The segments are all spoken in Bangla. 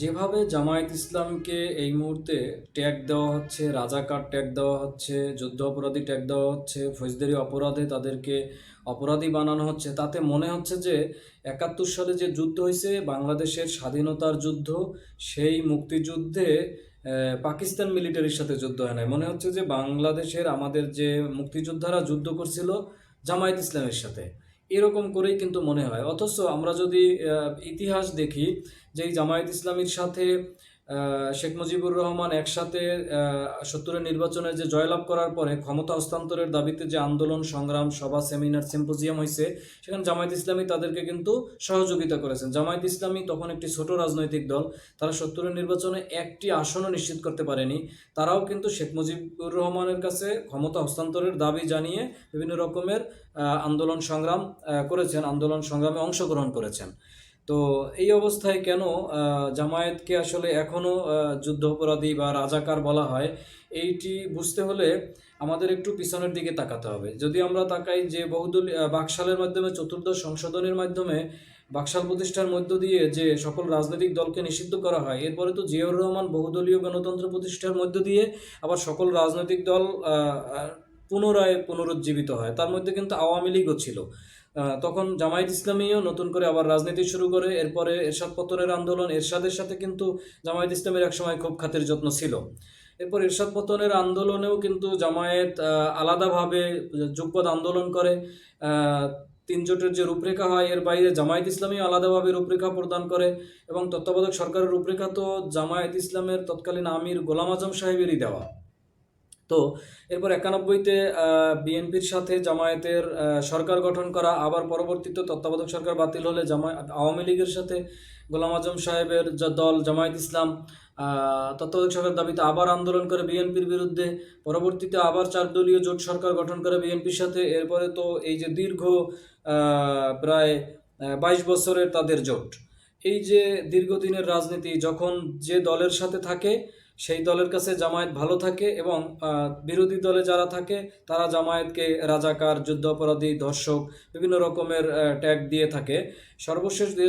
যেভাবে জামায়াত ইসলামকে এই মুহূর্তে ট্যাগ দেওয়া হচ্ছে, রাজাকার ট্যাগ দেওয়া হচ্ছে যুদ্ধ অপরাধী ট্যাগ দেওয়া হচ্ছে, ফৌজদারি অপরাধে তাদেরকে অপরাধী বানানো হচ্ছে, তাতে মনে হচ্ছে যে একাত্তর সালে যে যুদ্ধ হয়েছে, বাংলাদেশের স্বাধীনতার যুদ্ধ, সেই মুক্তিযুদ্ধে পাকিস্তান মিলিটারির সাথে যুদ্ধ হয় নাই। মনে হচ্ছে যে বাংলাদেশের আমাদের যে মুক্তিযোদ্ধারা যুদ্ধ করছিল, জামায়াত ইসলামের সাথে। এরকম করেই কিন্তু মনে হয়। অথচ আমরা যদি ইতিহাস দেখি যে জামায়াত ইসলামীর সাথে শেখ মুজিবুর রহমান একসাথে সত্তরের নির্বাচনে যে জয়লাভ করার পরে ক্ষমতা হস্তান্তরের দাবিতে যে আন্দোলন, সংগ্রাম, সভা, সেমিনার, সিম্পোজিয়াম হয়েছে সেখানে জামায়াত ইসলামী তাদেরকে কিন্তু সহযোগিতা করেছেন। জামায়াত ইসলামী তখন একটি ছোট রাজনৈতিক দল, তারা সত্তরের নির্বাচনে একটি আসনও নিশ্চিত করতে পারেনি। তারাও কিন্তু শেখ মুজিবুর রহমানের কাছে ক্ষমতা হস্তান্তরের দাবি জানিয়ে বিভিন্ন রকমের আন্দোলন সংগ্রাম করেছেন, আন্দোলন সংগ্রামে অংশগ্রহণ করেছেন। তো এই অবস্থায় কেন জামায়াতকে আসলে এখনও যুদ্ধ অপরাধী বা রাজাকার বলা হয়, এইটি বুঝতে হলে আমাদের একটু পিছনের দিকে তাকাতে হবে। যদি আমরা তাকাই যে বহুদল বাকশালের মাধ্যমে, চতুর্দশ সংশোধনের মাধ্যমে বাকশাল প্রতিষ্ঠার মধ্য দিয়ে যে সকল রাজনৈতিক দলকে নিষিদ্ধ করা হয়, এরপরে তো জিয়াউর রহমান বহুদলীয় গণতন্ত্র প্রতিষ্ঠার মধ্য দিয়ে আবার সকল রাজনৈতিক দল পুনরায় পুনরুজ্জীবিত হয়। তার মধ্যে কিন্তু আওয়ামী লীগও ছিল। তখন জামায়াত ইসলামীও নতুন করে আবার রাজনীতি শুরু করে। এরপরে এরশাদ পতনের আন্দোলন, এরশাদের সাথে কিন্তু জামায়াত ইসলামের একসময় খুব খাতির যত্ন ছিল। এরপর এরশাদ পতনের আন্দোলনেও কিন্তু জামায়াত আলাদাভাবে যুগপদ আন্দোলন করে। তিন জোটের যে রূপরেখা হয়, এর বাইরে জামায়াত ইসলামী আলাদাভাবে রূপরেখা প্রদান করে এবং তত্ত্বাবধায়ক সরকারের রূপরেখা তো জামায়াত ইসলামের তৎকালীন আমির গোলাম আজম সাহেবেরই দেওয়া। তো এরপর একানব্বইতে বিএনপির সাথে জামায়াতের সরকার গঠন করা, আবার পরবর্তীতে তত্ত্বাবধায়ক সরকার বাতিল হলে জামায়াত আওয়ামী লীগের সাথে গোলাম আজম সাহেবের যা দল জামায়াত ইসলাম তত্ত্বাবধায়ক সরকার দাবিতে আবার আন্দোলন করে বিএনপির বিরুদ্ধে, পরবর্তীতে আবার চার দলীয় জোট সরকার গঠন করে বিএনপির সাথে, এরপরে তো এই যে দীর্ঘ প্রায় বাইশ বছরের তাদের জোট। এই যে দীর্ঘদিনের রাজনীতি, যখন যে দলের সাথে থাকে সেই দলের কাছে জামায়াত ভালো থাকে এবং বিরোধী দলে যারা থাকে তারা জামায়াতকে রাজাকার যুদ্ধ অপরাধী ধর্ষক বিভিন্ন রকমের ট্যাগ দিয়ে থাকে। সর্বশেষ দুই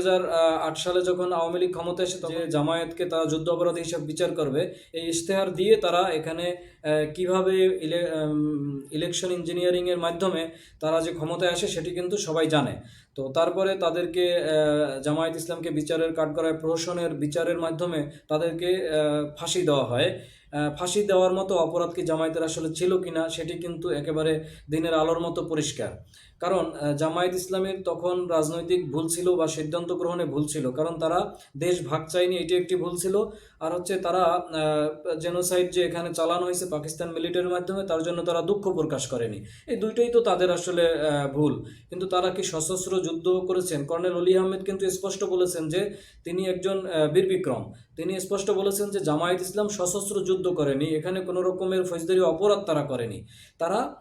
আট সালে যখন আওয়ামী লীগ ক্ষমতা এসে তখন জামায়াতকে তারা যুদ্ধ অপরাধী হিসাবে বিচার করবে এই ইশতেহার দিয়ে তারা এখানে কীভাবে ইলে ইলেকশন ইঞ্জিনিয়ারিংয়ের মাধ্যমে তারা যে ক্ষমতায় আসে সেটি কিন্তু সবাই জানে। তো তারপরে তাদেরকে জামায়াত ইসলামকে বিচারের কাঠগড়ায় প্রহসনের বিচারের মাধ্যমে তাদেরকে ফাঁসি দেওয়া হয়। ফাঁসি দেওয়ার মতো অপরাধ কি জামায়াতের আসলে ছিল কিনা সেটি কিন্তু একেবারে দিনের আলোর মতো পরিষ্কার। কারণ জামায়াত ইসলামের তখন রাজনৈতিক ভুল ছিল বা সিদ্ধান্ত গ্রহণে ভুল ছিল। কারণ তারা দেশ ভাগ চায়নি, এটি একটি ভুল ছিল। আর হচ্ছে তারা জেনোসাইড যে এখানে চালানো হয়েছে পাকিস্তান মিলিটারির মাধ্যমে, তার জন্য তারা দুঃখ প্রকাশ করেনি। এই দুইটাই তো তাদের আসলে ভুল। কিন্তু তারা কি সশস্ত্র যুদ্ধ করেছেন? কর্নেল অলি আহমেদ কিন্তু স্পষ্ট বলেছেন যে তিনি একজন বীর বিক্রম তিনি স্পষ্ট বলেছেন যে জামায়াত ইসলাম সশস্ত্র যুদ্ধ করেনি, এখানে কোনো রকমের ফৌজদারি অপরাধ তারা করেনি। তারা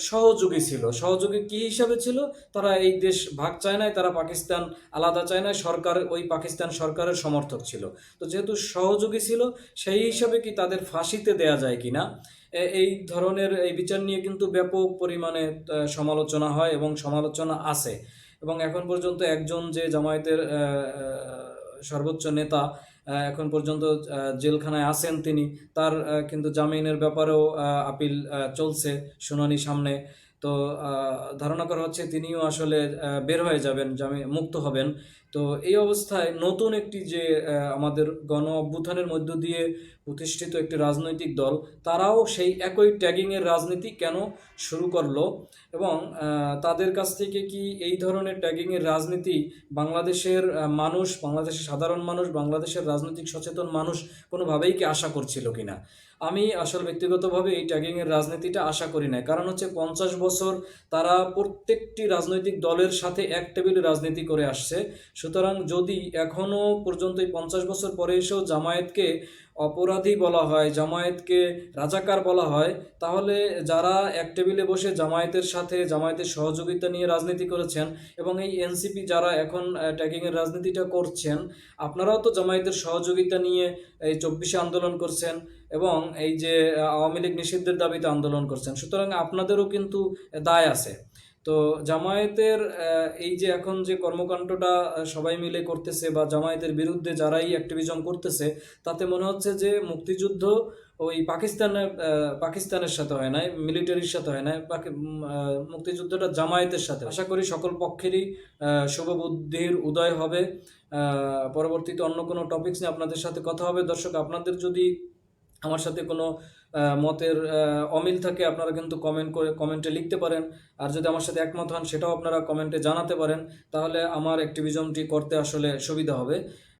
সহযোগী ছিল। সহযোগী কি হিসাবে ছিল? তারা এই দেশ ভাগ চায় নাই, তারা পাকিস্তান আলাদা চায় নাই, সরকার, ওই পাকিস্তান সরকারের সমর্থক ছিল। তো যেহেতু সহযোগী ছিল, সেই হিসাবে কি তাদের ফাঁসিতে দেয়া যায় কিনা? এ- এই ধরনের এই বিচার নিয়ে কিন্তু ব্যাপক পরিমাণে সমালোচনা হয় এবং সমালোচনা আছে। এবং এখন পর্যন্ত একজন যে জামায়াতের সর্বোচ্চ নেতা এখন পর্যন্ত জেলখানায় আছেন তিনি। তার কিন্তু জামিনের ব্যাপারেও আপিল চলছে শুনানি সামনে। তো ধারণা করা হচ্ছে তিনিও আসলে বের হয়ে যাবেন জামিন মুক্ত হবেন। তো এই অবস্থায় নতুন একটি যে আমাদের গণ অভ্যুত্থানের মধ্য দিয়ে প্রতিষ্ঠিত একটি রাজনৈতিক দল, তারাও সেই একই ট্যাগিংয়ের রাজনীতি কেন শুরু করল? এবং তাদের কাছ থেকে কি এই ধরনের ট্যাগিংয়ের রাজনীতি বাংলাদেশের মানুষ, বাংলাদেশের সাধারণ মানুষ, বাংলাদেশের রাজনৈতিক সচেতন মানুষ কোনোভাবেই কি আশা করছিল কিনা? আমি আসলে ব্যক্তিগতভাবে এই ট্যাগিংয়ের রাজনীতিটা আশা করি না কারণ হচ্ছে পঞ্চাশ বছর তারা প্রত্যেকটি রাজনৈতিক দলের সাথে এক টেবিলে রাজনীতি করে আসছে। সুতরাং যদি এখনও পর্যন্ত এই পঞ্চাশ বছর পরে এসেও জামায়াতকে অপরাধী বলা হয়, জামায়াতকে রাজাকার বলা হয়, তাহলে যারা এক টেবিলে বসে জামায়াতের সাথে জামায়াতের সহযোগিতা নিয়ে রাজনীতি করেছেন এবং এই এনসিপি যারা এখন ট্যাগিংয়ের রাজনীতিটা করছেন, আপনারাও তো জামায়াতের সহযোগিতা নিয়ে এই চব্বিশে আন্দোলন করছেন এবং এই যে আওয়ামী লীগ নিষিদ্ধের দাবিতে আন্দোলন করছেন। সুতরাং আপনাদেরও কিন্তু দায় আছে। তো জামায়াতের এই যে এখন যে কর্মকাণ্ডটা সবাই মিলে করতেছে বা জামায়াতের বিরুদ্ধে যারাই অ্যাক্টিভিজম করতেছে তাতে মনে হচ্ছে যে মুক্তিযুদ্ধ ওই পাকিস্তানের পাকিস্তানের সাথে হয় নাই মিলিটারির সাথে হয় নাই মুক্তিযুদ্ধটা জামায়াতের সাথে। আশা করি সকল পক্ষেরই আহ, শুভ বুদ্ধির উদয় হবে। পরবর্তীতে অন্য কোনো টপিকস নিয়ে আপনাদের সাথে কথা হবে। দর্শক আপনাদের যদি আমার সাথে কোনো মতের অমিল থাকে, আপনারা কিন্তু কমেন্ট করে কমেন্টে লিখতে পারেন। আর যদি আমার সাথে একমত হন, সেটাও আপনারা কমেন্টে জানাতে পারেন। তাহলে আমার অ্যাক্টিভিজমটি করতে আসলে সুবিধা হবে।